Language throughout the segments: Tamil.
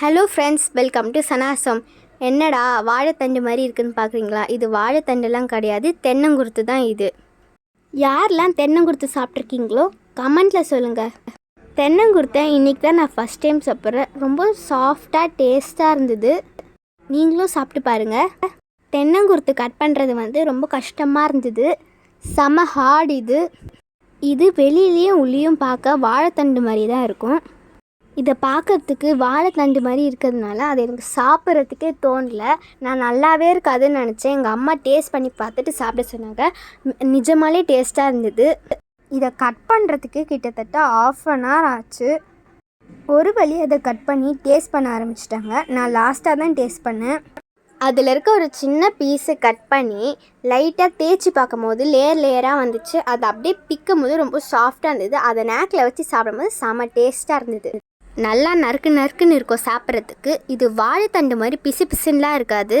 ஹலோ ஃப்ரெண்ட்ஸ் வெல்கம் டு சனாசம் என்னடா வாழைத்தண்டு மாதிரி இருக்குன்னு பார்க்குறீங்களா இது வாழைத்தண்டுலாம் கிடையாது தென்னங்குருத்து தான் இது. யாரெலாம் தென்னங்குருத்து சாப்பிட்ருக்கீங்களோ கமெண்ட்டில் சொல்லுங்கள் தென்னங்குருத்தை இன்றைக்கி தான் நான் ஃபஸ்ட் டைம் சாப்பிட்றேன். ரொம்ப சாஃப்டாக டேஸ்ட்டாக இருந்தது. நீங்களும் சாப்பிட்டு பாருங்கள் தென்னங்குருத்து கட் பண்ணுறது வந்து ரொம்ப கஷ்டமாக இருந்தது. செம ஹார்ட் இது. இது வெளியிலையும் உள்ளேயும் பார்க்க வாழைத்தண்டு மாதிரி தான் இருக்கும். இதை பார்க்கறதுக்கு வாழைத்தண்டு மாதிரி இருக்கிறதுனால அது எனக்கு சாப்பிட்றதுக்கே தோணல. நான் நல்லாவே இருக்காதுன்னு நினச்சேன். எங்கள் அம்மா டேஸ்ட் பண்ணி பார்த்துட்டு சாப்பிட சொன்னாங்க. நிஜமாலே டேஸ்ட்டாக இருந்தது. இதை கட் பண்ணுறதுக்கு கிட்டத்தட்ட ஆஃப் அன் ஹவர் ஆச்சு. ஒரு வழி அதை கட் பண்ணி டேஸ்ட் பண்ண ஆரம்பிச்சிட்டாங்க. நான் லாஸ்ட்டாக தான் டேஸ்ட் பண்ணேன். அதில் இருக்க ஒரு சின்ன பீஸை கட் பண்ணி லைட்டாக தேய்ச்சி பார்க்கும்போது லேயர் லேயராக வந்துச்சு. அது அப்படியே பிக்கும் போது ரொம்ப சாஃப்டாக இருந்தது. அதை நேக்கில் வச்சு சாப்பிடும்போது செம டேஸ்ட்டாக இருந்தது. நல்லா நறுக்கு நறுக்குன்னு இருக்கும் சாப்பிட்றதுக்கு. இது வாழைத்தண்டு மாதிரி பிசு பிசுன்னுலாம் இருக்காது.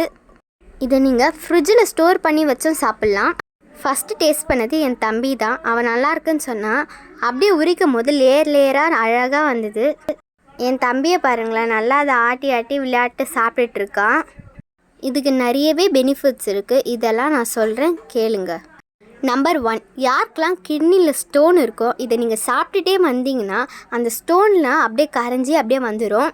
இதை நீங்கள் ஃப்ரிட்ஜில் ஸ்டோர் பண்ணி வச்சும் சாப்பிட்லாம். ஃபஸ்ட்டு டேஸ்ட் பண்ணது என் தம்பி தான். அவன் நல்லா இருக்குன்னு சொன்னான் அப்படியே உரிக்கும் போது லேயர் லேயராக அழகாக வந்தது. என் தம்பியை பாருங்களேன் நல்லா அதை ஆட்டி ஆட்டி விளையாட்டு சாப்பிட்டுட்டு இருக்கான். இதுக்கு நிறையவே பெனிஃபிட்ஸ் இருக்குது இதெல்லாம் நான் சொல்கிறேன் கேளுங்கள் நம்பர் ஒன் யாருக்கெல்லாம் கிட்னியில் ஸ்டோன் இருக்கோ இதை நீங்கள் சாப்பிட்டுட்டே வந்தீங்கன்னா அந்த ஸ்டோன்லாம் அப்படியே கரைஞ்சி அப்படியே வந்துடும்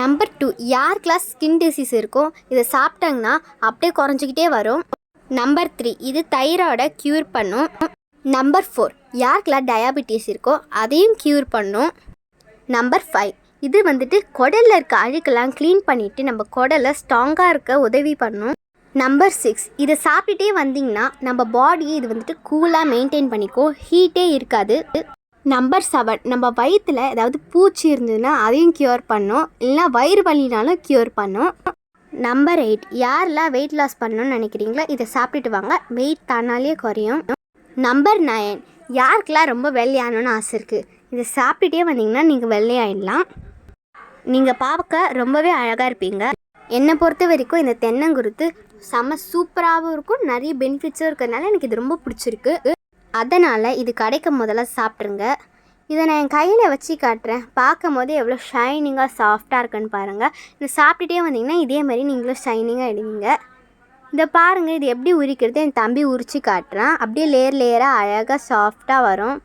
நம்பர் டூ யாருக்கெல்லாம் ஸ்கின் டிசீஸ் இருக்கோ இதை சாப்பிட்டாங்கன்னா அப்படியே குறைஞ்சிக்கிட்டே வரும். நம்பர் த்ரீ இது தைராய்டை க்யூர் பண்ணும். நம்பர் ஃபோர் யாருக்கெல்லாம் டயாபெட்டிஸ் இருக்கோ அதையும் க்யூர் பண்ணும். நம்பர் ஃபைவ் இது வந்துட்டு குடலில் இருக்க அழுக்கெல்லாம் க்ளீன் பண்ணிவிட்டு நம்ம குடலை ஸ்ட்ராங்காக இருக்க உதவி பண்ணும். நம்பர் சிக்ஸ் இதை சாப்பிட்டுட்டே வந்தீங்கன்னா நம்ம பாடியை இது வந்துட்டு கூலாக மெயின்டைன் பண்ணிக்கோ. ஹீட்டே இருக்காது. நம்பர் செவன் நம்ம வயிற்றில் ஏதாவது பூச்சி இருந்ததுன்னா அதையும் க்யூர் பண்ணும். இல்லைனா வயிறு வலினாலும் க்யூர் பண்ணும். நம்பர் எயிட் யாரெல்லாம் வெயிட் லாஸ் பண்ணணும்னு நினைக்கிறீங்களோ இதை சாப்பிட்டுட்டு வாங்க. வெயிட் தானாலே குறையும். நம்பர் நைன் யாருக்கெல்லாம் ரொம்ப வெள்ளையாகணும்னு ஆசை இருக்குது இதை சாப்பிட்டுட்டே வந்தீங்கன்னா நீங்கள் வெள்ளையாயிடலாம். நீங்கள் பார்க்க ரொம்பவே அழகாக இருப்பீங்க. என்னை பொறுத்த வரைக்கும் இந்த தென்னங்குருத்து செம சூப்பராகவும் இருக்கும். நிறைய பெனிஃபிட்ஸும் இருக்கிறதுனால எனக்கு இது ரொம்ப பிடிச்சிருக்கு. அதனால் இது கிடைக்கும் முதல்ல சாப்பிட்ருங்க இதை நான் என் கையில் வச்சு காட்டுறேன். பார்க்கும் போது எவ்வளோ ஷைனிங்காக சாஃப்டாக இருக்குன்னு பாருங்கள் இது சாப்பிட்டுட்டே வந்தீங்கன்னா இதே மாதிரி நீங்களும் ஷைனிங்காக எடுவீங்க. இதை பாருங்கள் இது எப்படி உரிக்கிறது? என் தம்பி உரித்து காட்டுறான். அப்படியே லேயர் லேயராக அழகாக சாஃப்டாக வரும்.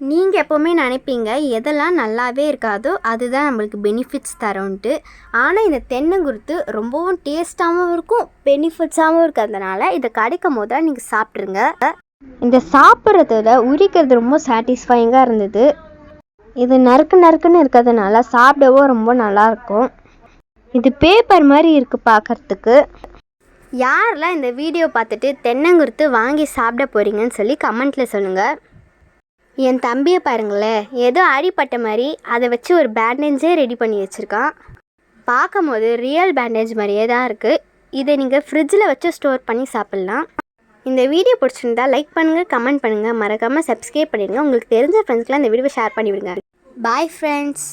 நீங்கள் எப்போவுமே நினைப்பீங்க எதெல்லாம் நல்லாவே இருக்காதோ அதுதான் நம்மளுக்கு பெனிஃபிட்ஸ் தரோன்ட்டு ஆனால் இந்த தென்னங்குருத்து ரொம்பவும் டேஸ்ட்டாகவும் இருக்கும் பெனிஃபிட்ஸாகவும் இருக்கிறதுனால இதை கிடைக்கும் போது தான் நீங்கள் சாப்பிட்ருங்க இந்த சாப்பிட்றதுல உரிக்கிறது ரொம்ப சாட்டிஸ்ஃபைங்காக இருந்தது. இது நறுக்கு நறுக்குன்னு இருக்கிறதுனால சாப்பிடவும் ரொம்ப நல்லாயிருக்கும். இது பேப்பர் மாதிரி இருக்குது பார்க்கறதுக்கு. யாரெல்லாம் இந்த வீடியோ பார்த்துட்டு தென்னங்குருத்து வாங்கி சாப்பிட போகிறீங்கன்னு சொல்லி கமெண்ட்டில் சொல்லுங்கள் என் தம்பியை பாருங்களேன் ஏதோ அடிப்பட்ட மாதிரி அதை வச்சு ஒரு பேண்டேஜே ரெடி பண்ணி வச்சுருக்கான். பார்க்கும்போது ரியல் பேண்டேஜ் மாதிரியே தான் இருக்குது இதை நீங்கள் ஃப்ரிட்ஜில் வச்சு ஸ்டோர் பண்ணி சாப்பிட்லாம். இந்த வீடியோ பிடிச்சிருந்தா லைக் பண்ணுங்கள் கமெண்ட் பண்ணுங்கள் மறக்காமல் சப்ஸ்கிரைப் பண்ணிடுங்க. உங்களுக்கு தெரிஞ்ச ஃப்ரெண்ட்ஸ்க்குலாம் இந்த வீடியோவை ஷேர் பண்ணிவிடுங்க. Bye friends